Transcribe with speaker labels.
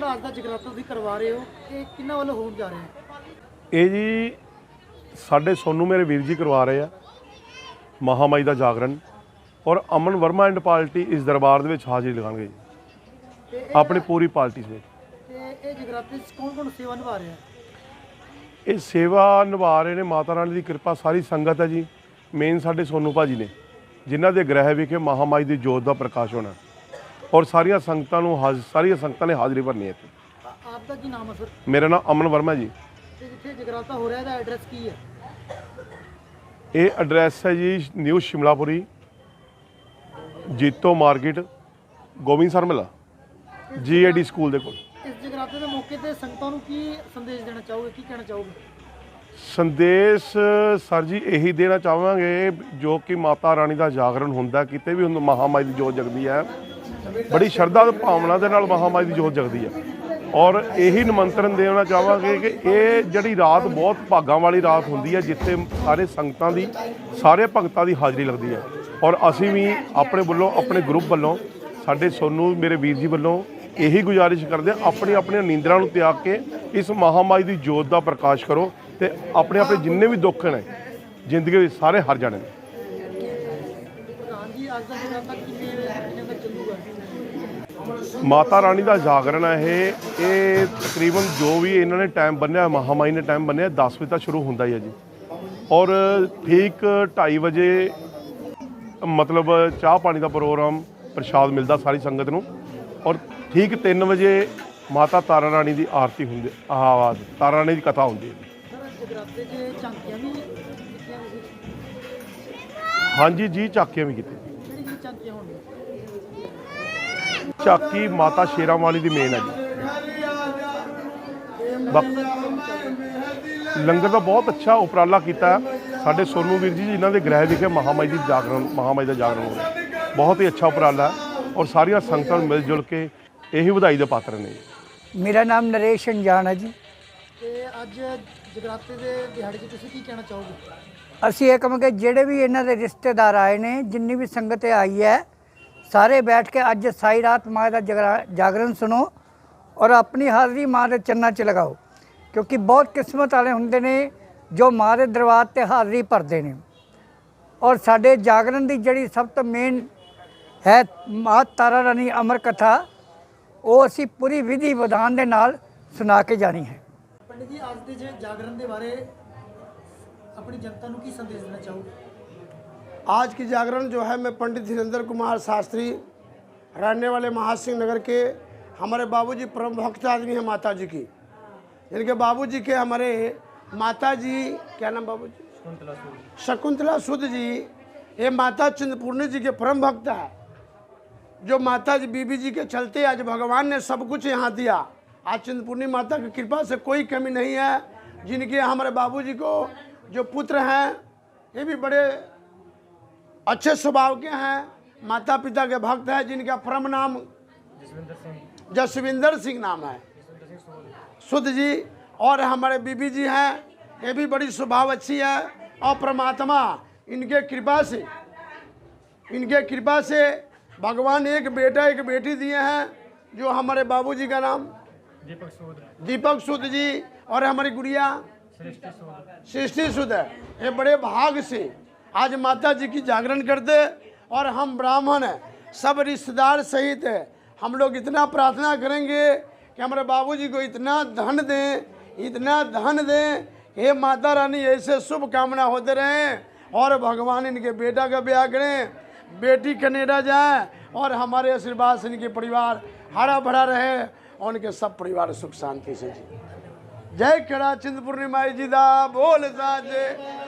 Speaker 1: ਜਿਹੜਾ ਜਗਰਾਤਾ ਤੁਸੀਂ ਕਰਵਾ ਰਹੇ ਹੋ ਇਹ ਕਿੰਨਾ ਵੱਲੋਂ ਹੋਣ ਜਾ ਰਿਹਾ ਹੈ?
Speaker 2: ਇਹ ਜੀ ਸਾਡੇ ਸੋਨੂ ਮੇਰੇ ਵੀਰ ਜੀ ਕਰਵਾ ਰਹੇ ਆ ਮਹਾਮਾਈ ਦਾ ਜਾਗਰਣ ਔਰ ਅਮਨ ਵਰਮਾ ਐਂਡ ਪਾਰਟੀ ਇਸ ਦਰਬਾਰ ਦੇ ਵਿੱਚ ਹਾਜ਼ਰੀ ਲਗਾਉਣਗੇ ਜੀ। ਆਪਣੀ ਪੂਰੀ ਪਾਰਟੀ ਸਮੇਤ
Speaker 1: ਤੇ ਇਹ ਜਗਰਾਤੇ ਕੌਣ ਕੌਣ ਸੇਵਾ ਨਿਭਾ ਰਿਹਾ
Speaker 2: ਇਹ ਸੇਵਾ ਨਿਭਾ ਰਹੇ ਨੇ ਮਾਤਾ ਰਾਣੀ ਦੀ ਕਿਰਪਾ ਸਾਰੀ ਸੰਗਤ ਹੈ ਜੀ। ਮੇਨ ਸਾਡੇ ਸੋਨੂ ਭਾਜੀ ਨੇ ਜਿਨ੍ਹਾਂ ਦੇ ਗ੍ਰਹਿ ਵਿਖੇ ਮਹਾਮਾਈ ਦੀ ਜੋਤ ਦਾ ਪ੍ਰਕਾਸ਼ ਹੋਣਾ। ਔਰ ਸਾਰੀਆਂ ਸੰਗਤਾਂ ਨੂੰ ਹਾਜ਼- ਸਾਰੀਆਂ ਸੰਗਤਾਂ ਨੇ ਹਾਜ਼ਰੀ ਭਰਨੀ ਹੈ ਇੱਥੇ।
Speaker 1: ਆਪ ਦਾ ਕੀ ਨਾਮ ਹੈ ਸਰ?
Speaker 2: ਮੇਰਾ ਨਾਮ ਅਮਨ ਵਰਮਾ ਜੀ।
Speaker 1: ਤੇ ਜਿੱਥੇ ਜਗਰਾਤਾ ਹੋ ਰਿਹਾ ਇਹਦਾ ਐਡਰੈਸ ਕੀ ਹੈ?
Speaker 2: ਇਹ ਐਡਰੈਸ ਹੈ ਜੀ new Shimlapuri Jeeto market Gobind Sarmala GAD school ਦੇ ਕੋਲ।
Speaker 1: ਇਸ ਜਗਰਾਤੇ ਦੇ ਮੌਕੇ ਤੇ ਸੰਗਤਾਂ ਨੂੰ ਕੀ ਸੰਦੇਸ਼ ਦੇਣਾ ਚਾਹੋਗੇ? ਕੀ ਕਹਿਣਾ ਚਾਹੋਗੇ?
Speaker 2: ਸੰਦੇਸ਼ ਸਰ ਜੀ ਇਹੀ ਦੇਣਾ ਚਾਹਾਂਗੇ ਜੋ ਕਿ ਮਾਤਾ ਰਾਣੀ ਦਾ ਜਾਗਰਣ ਹੁੰਦਾ ਕਿਤੇ ਵੀ ਹੁੰਦਾ ਮਹਾਮਾਈ ਦੀ ਜੋਤ ਜਗਦੀ ਹੈ। ਬੜੀ ਸ਼ਰਧਾ ਤੇ ਭਾਵਨਾ ਦੇ ਨਾਲ ਮਹਾਮਾਈ ਦੀ ਜੋਤ ਜਗਦੀ ਹੈ ਔਰ ਇਹੀ ਨਿਮੰਤਰਣ ਦੇਣਾ ਚਾਹਾਂਗੇ ਕਿ ਇਹ ਜਿਹੜੀ ਰਾਤ, ਬਹੁਤ ਭਾਗਾਂ ਵਾਲੀ ਰਾਤ ਹੁੰਦੀ ਹੈ ਜਿੱਥੇ ਸਾਰੇ ਸੰਗਤਾਂ ਦੀ, ਸਾਰੇ ਭਗਤਾਂ ਦੀ ਹਾਜ਼ਰੀ ਲੱਗਦੀ ਹੈ ਔਰ ਅਸੀਂ ਵੀ ਆਪਣੇ ਵੱਲੋਂ, ਆਪਣੇ ਗਰੁੱਪ ਵੱਲੋਂ, ਸਾਡੇ ਸੋਨੂ, ਮੇਰੇ ਵੀਰ ਜੀ ਵੱਲੋਂ ਇਹੀ ਗੁਜ਼ਾਰਿਸ਼ ਕਰਦੇ ਹਾਂ ਆਪਣੀ ਆਪਣੀਆਂ ਨੀਂਦਰਾਂ ਨੂੰ ਤਿਆਗ ਕੇ ਇਸ ਮਹਾਮਾਈ ਦੀ ਜੋਤ ਦਾ ਪ੍ਰਕਾਸ਼ ਕਰੋ ਤੇ ਆਪਣੇ ਆਪਣੇ ਜਿੰਨੇ ਵੀ ਦੁੱਖ ਨੇ, ਜ਼ਿੰਦਗੀ ਵਿੱਚ ਸਾਰੇ ਹਰ ਜਾਣੇ ਨੇ
Speaker 1: ਪ੍ਰਧਾਨ ਜੀ ਅੱਜ ਦਾ ਜਗਰਾਤਾ ਕਿੰਨੇ ਕਿੰਨੇ ਤੱਕ ਚੱਲੂਗਾ
Speaker 2: ਮਾਤਾ ਰਾਣੀ ਦਾ ਜਾਗਰਣ ਹੈ ਇਹ। ਇਹ ਤਕਰੀਬਨ ਜੋ ਵੀ ਇਹਨਾਂ ਨੇ ਟਾਈਮ ਬੰਨਿਆ ਮਹਾਮਾਈ ਨੇ ਟਾਈਮ ਬੰਨਿਆ 10 ਵਜੇ ਤੱਕ ਸ਼ੁਰੂ ਹੁੰਦਾ ਹੀ ਹੈ ਜੀ। ਔਰ ਠੀਕ 2:30 ਵਜੇ ਮਤਲਬ ਚਾਹ ਪਾਣੀ ਦਾ ਪ੍ਰੋਗਰਾਮ ਪ੍ਰਸ਼ਾਦ ਮਿਲਦਾ ਸਾਰੀ ਸੰਗਤ ਨੂੰ। ਔਰ ਠੀਕ 3 ਵਜੇ ਮਾਤਾ ਤਾਰਾ ਰਾਣੀ ਦੀ ਆਰਤੀ ਹੁੰਦੀ ਆਵਾਜ਼, ਤਾਰਾ ਰਾਣੀ ਦੀ ਕਥਾ ਹੁੰਦੀ ਹੈ ਹਾਂਜੀ ਜੀ ਝਾਕੀਆਂ ਵੀ ਕੀਤੀਆਂ। ਝਾਕੀ ਮਾਤਾ ਸ਼ੇਰਾਂ ਵਾਲੀ ਦੀ ਮੇਨ ਹੈ ਜੀ ਲੰਗਰ ਦਾ ਬਹੁਤ ਅੱਛਾ ਉਪਰਾਲਾ ਕੀਤਾ। ਸਾਡੇ ਸੋਨੂ ਵੀਰ ਜੀ ਜਿਨ੍ਹਾਂ ਦੇ ਗ੍ਰਹਿ ਵਿਖੇ ਮਹਾਮਾਈ ਦੀ ਜਾਗਰਣ ਮਹਾਮਾਈ ਦਾ ਜਾਗਰਣ ਹੋ ਰਿਹਾ ਬਹੁਤ ਹੀ ਅੱਛਾ ਉਪਰਾਲਾ ਹੈ ਔਰ ਸਾਰੀਆਂ ਸੰਗਤਾਂ ਮਿਲ ਜੁਲ ਕੇ ਇਹੀ ਵਧਾਈ ਦੇ ਪਾਤਰ ਨੇ।
Speaker 3: ਮੇਰਾ ਨਾਮ ਨਰੇਸ਼ ਅੰਜਾਨ ਹੈ ਜੀ
Speaker 1: ਤੇ ਅੱਜ ਜਗਰਾਤੇ ਦੇ ਦਿਹਾੜੇ 'ਚ ਤੁਸੀਂ ਕੀ ਕਹਿਣਾ ਚਾਹੋਗੇ
Speaker 3: ਅਸੀਂ ਇਹ ਕਹਾਂਗੇ ਜਿਹੜੇ ਵੀ ਇਹਨਾਂ ਦੇ ਰਿਸ਼ਤੇਦਾਰ ਆਏ ਨੇ ਜਿੰਨੀ ਵੀ ਸੰਗਤ ਆਈ ਹੈ ਸਾਰੇ ਬੈਠ ਕੇ ਅੱਜ ਸਾਈ ਰਾਤ ਮਾਂ ਦਾ ਜਗਰਾ- ਜਾਗਰਣ ਸੁਣੋ ਔਰ ਆਪਣੀ ਹਾਜ਼ਰੀ ਮਾਂ ਦੇ ਚਰਨਾਂ 'ਚ ਲਗਾਓ, ਕਿਉਂਕਿ ਬਹੁਤ ਕਿਸਮਤ ਵਾਲੇ ਹੁੰਦੇ ਨੇ ਜੋ ਮਾਂ ਦੇ ਦਰਬਾਰ ਤੇ ਹਾਜ਼ਰੀ ਭਰਦੇ ਨੇ। ਔਰ ਸਾਡੇ ਜਾਗਰਣ ਦੀ ਜਿਹੜੀ ਸਭ ਤੋਂ ਮੇਨ ਹੈ ਮਾਂ ਤਾਰਾ ਰਾਣੀ ਅਮਰ ਕਥਾ ਉਹ ਅਸੀਂ ਪੂਰੀ ਵਿਧੀ ਵਿਧਾਨ ਦੇ ਨਾਲ ਸੁਣਾ ਕੇ ਜਾਣੀ ਹੈ।
Speaker 1: ਪੰਡਿਤ ਜੀ, ਅੱਜ ਦੇ ਜੇ ਜਾਗਰਣ ਦੇ ਬਾਰੇ ਆਪਣੀ ਜਨਤਾ ਨੂੰ ਕੀ ਸੰਦੇਸ਼ ਦੇਣਾ ਚਾਹੋਗੇ?
Speaker 4: आज की जागरण जो है मैं पंडित धीरेन्द्र कुमार शास्त्री रहने वाले महासिंह नगर के हमारे बाबूजी परम भक्त आदमी हैं माता जी की। इनके बाबूजी के हमारे माता जी क्या नाम बाबू जी। शकुंतला सुद जी ये माता चिंतपूर्णी जी के परम भक्त है। जो माता जी बीबी जी के चलते आज भगवान ने सब कुछ यहाँ दिया। आज चिंतपूर्णी माता की कृपा से कोई कमी नहीं है। जिनके हमारे बाबूजी को जो पुत्र हैं ये भी बड़े अच्छे स्वभाव के हैं माता पिता के भक्त हैं जिनका परम नाम जसविंदर सिंह। नाम है। सुध जी और हमारे बीबी जी हैं ये भी बड़ी स्वभाव अच्छी है और परमात्मा इनके कृपा से इनके कृपा से भगवान एक बेटा एक बेटी दिए हैं जो हमारे बाबूजी का नाम दीपक सूद दीपक सूद जी और हमारी गुड़िया सृष्टि सुध है। ये बड़े भाग से आज माता जी की जागरण करते और हम ब्राह्मण हैं, सब रिश्तेदार सहित है। हम लोग इतना प्रार्थना करेंगे कि हमारे बाबूजी को इतना धन दें, इतना धन दें हे माता रानी, ऐसे शुभ कामना होते रहें और भगवान इनके बेटा का ब्याह करें, बेटी कनेडा जाए और हमारे आशीर्वाद से इनके परिवार हरा भरा रहे और उनके सब परिवार सुख शांति से जी। जय कड़ा चिंत पूर्णिमा जी दा, बोल साजे